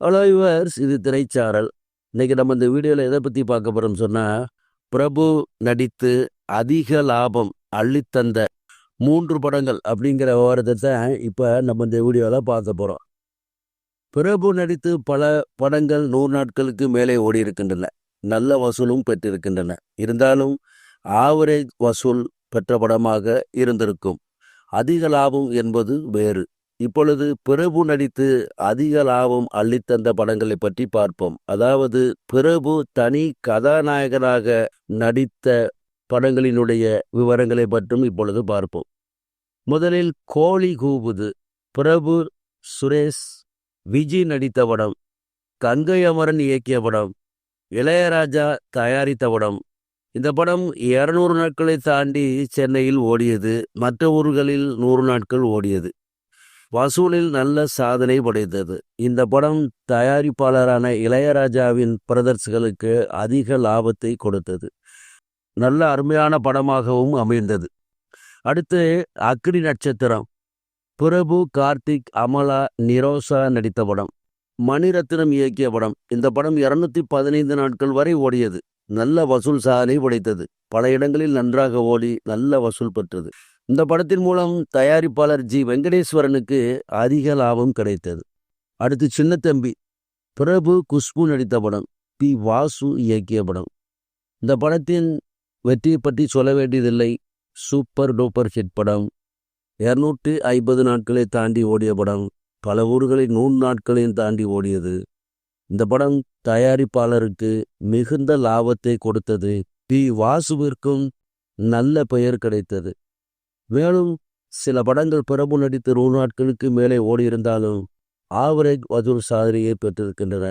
Hello yours இது திரைச்சாரல். இன்றைக்கி நம்ம இந்த வீடியோவில் எதை பற்றி பார்க்க போகிறோம் சொன்னால் பிரபு நடித்து அதிக லாபம் அள்ளித்தந்த மூன்று படங்கள் அப்படிங்கிற விவரத்தை தான் இப்போ நம்ம இந்த வீடியோவில் பார்க்க போகிறோம் பிரபு நடித்து பல படங்கள் நூறு நாட்களுக்கு மேலே ஓடி இருக்கின்றன. நல்ல வசூலும் பெற்றிருக்கின்றன. இருந்தாலும் ஆவரேஜ் வசூல் பெற்ற படமாக இருந்திருக்கும். அதிக லாபம் என்பது வேறு. இப்பொழுது பிரபு நடித்து அதிக லாபம் அள்ளித்தந்த படங்களை பற்றி பார்ப்போம். அதாவது பிரபு தனி கதாநாயகனாக நடித்த படங்களினுடைய விவரங்களை பற்றும் இப்பொழுது பார்ப்போம். முதலில் கோழி கூவுது. பிரபு சுரேஷ் விஜய் நடித்த படம். கங்கை அமரன் இயக்கிய படம். இளையராஜா தயாரித்த படம். இந்த படம் இருநூறு நாட்களை தாண்டி சென்னையில் ஓடியது. மற்ற ஊர்களில் நூறு நாட்கள் ஓடியது. வசூலில் நல்ல சாதனை படைத்தது. இந்த படம் தயாரிப்பாளரான இளையராஜாவின் பிரதர்ஸ்களுக்கு அதிக லாபத்தை கொடுத்தது. நல்ல அருமையான படமாகவும் அமைந்தது. அடுத்து அக்னி நட்சத்திரம். பிரபு கார்த்திக் அமலா நிரோசா நடித்த படம். மணிரத்னம் இயக்கிய படம். இந்த படம் இருநூத்தி பதினைந்து நாட்கள் வரை ஓடியது. நல்ல வசூல் சாதனை படைத்தது. பல இடங்களில் நன்றாக ஓடி நல்ல வசூல் பெற்றது. இந்த படத்தின் மூலம் தயாரிப்பாளர் ஜி. வெங்கடேஸ்வரனுக்கு அதிக லாபம் கிடைத்தது. அடுத்து சின்னத்தம்பி பிரபு குஷ்பு நடித்த படம். பி. வாசு இயக்கிய படம். இந்த படத்தின் வெற்றியை பற்றி சொல்ல வேண்டியதில்லை. சூப்பர் டூப்பர் ஹிட் படம். இரநூற்றி ஐம்பது நாட்களை தாண்டி ஓடிய படம். பல ஊர்களில் நூறு நாட்களையும் தாண்டி ஓடியது. இந்த படம் தயாரிப்பாளருக்கு மிகுந்த லாபத்தை கொடுத்தது. பி. வாசுவிற்கும் நல்ல பெயர் கிடைத்தது. மேலும் சில படங்கள் பிரபு நடித்து நூறு நாட்களுக்கு மேலே ஓடியிருந்தாலும் ஆவரேஜ் வசூல் சாதனையை பெற்றிருக்கின்றன.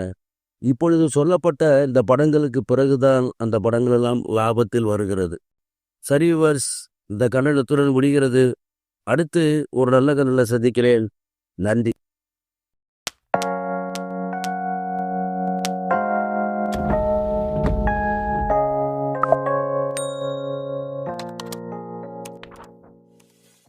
இப்பொழுது சொல்லப்பட்ட இந்த படங்களுக்கு பிறகுதான் அந்த படங்களெல்லாம் லாபத்தில் வருகிறது. சரிவர்ஸ் இந்த கன்னடத்துடன் முடிகிறது. அடுத்து ஒரு நல்ல கண்ணில் சந்திக்கிறேன். நன்றி.